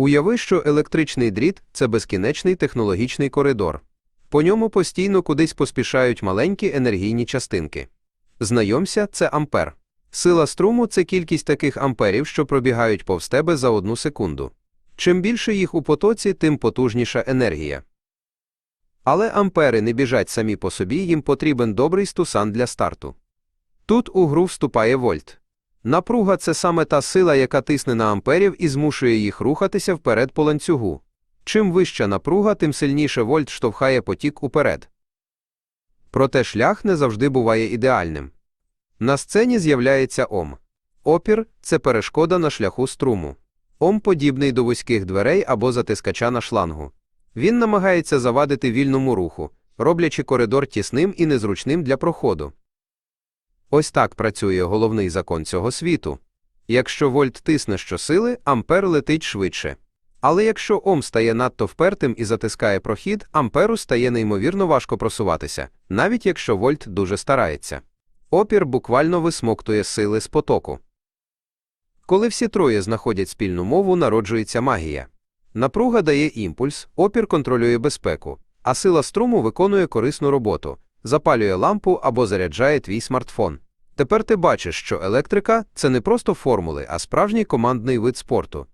Уяви, що електричний дріт це безкінечний технологічний коридор. По ньому постійно кудись поспішають маленькі енергійні частинки. Знайомся, це ампер. Сила струму це кількість таких амперів, що пробігають повз тебе за одну секунду. Чим більше їх у потоці, тим потужніша енергія. Але ампери не біжать самі по собі, їм потрібен добрий стусан для старту. Тут у гру вступає вольт. Напруга це саме та сила, яка тисне на амперів і змушує їх рухатися вперед по ланцюгу. Чим вища напруга, тим сильніше вольт штовхає потік уперед. Проте шлях не завжди буває ідеальним. На сцені з'являється Ом. Опір це перешкода на шляху струму. Ом подібний до вузьких дверей або затискача на шлангу. Він намагається завадити вільному руху, роблячи коридор тісним і незручним для проходу. Ось так працює головний закон цього світу. Якщо вольт тисне щосили, ампер летить швидше. Але якщо Ом стає надто впертим і затискає прохід, амперу стає неймовірно важко просуватися, навіть якщо вольт дуже старається. Опір буквально висмоктує сили з потоку. Коли всі троє знаходять спільну мову, народжується магія. Напруга дає імпульс, опір контролює безпеку, а сила струму виконує корисну роботу, запалює лампу або заряджає твій смартфон. Тепер ти бачиш, що електрика це не просто формули, а справжній командний вид спорту.